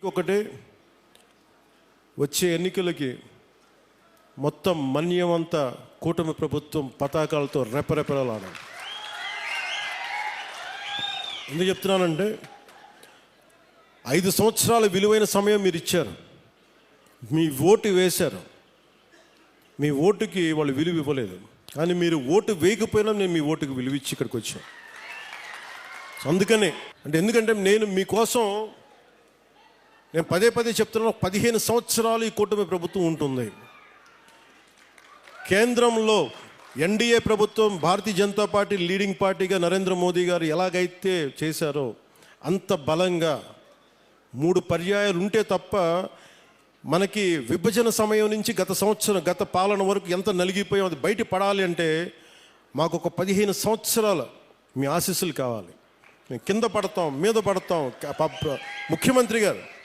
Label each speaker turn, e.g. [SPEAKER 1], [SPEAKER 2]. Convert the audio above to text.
[SPEAKER 1] కోరిక ఒకటే వచ్చే ఎన్నికలకి మొత్తం మన్యమంతా కూటమి ప్రభుత్వం పతాకాలతో రెపరెపలాడాలి. ఎందుకు చెప్తున్నానంటే ఐదు సంవత్సరాల విలువైన సమయం మీరు ఇచ్చారు. మీ ఓటు వేశారు. మీ ఓటుకి వాళ్ళు విలువ ఇవ్వలేదు. కానీ మీరు ఓటు వేయకపోయినా నేను మీ ఓటుకి విలువ ఇచ్చి ఇక్కడికి వచ్చాను. అందుకనే అంటే ఎందుకంటే నేను మీకోసం నేను పదే పదే చెప్తున్నాను పదిహేను సంవత్సరాలు ఈ కూటమి ప్రభుత్వం ఉంటుంది. కేంద్రంలో ఎన్డీఏ ప్రభుత్వం భారతీయ జనతా పార్టీ లీడింగ్ పార్టీగా నరేంద్ర మోదీ గారు ఎలాగైతే చేశారో అంత బలంగా మూడు పర్యాయాలు ఉంటే తప్ప మనకి విభజన సమయం నుంచి గత సంవత్సరం గత పాలన వరకు ఎంత నలిగిపోయాం అది బయట పడాలి అంటే మాకు ఒక పదిహేను సంవత్సరాల మీ ఆశీస్సులు కావాలి. మేము కింద పడతాం మీద పడతాం ప- ముఖ్యమంత్రి గారు.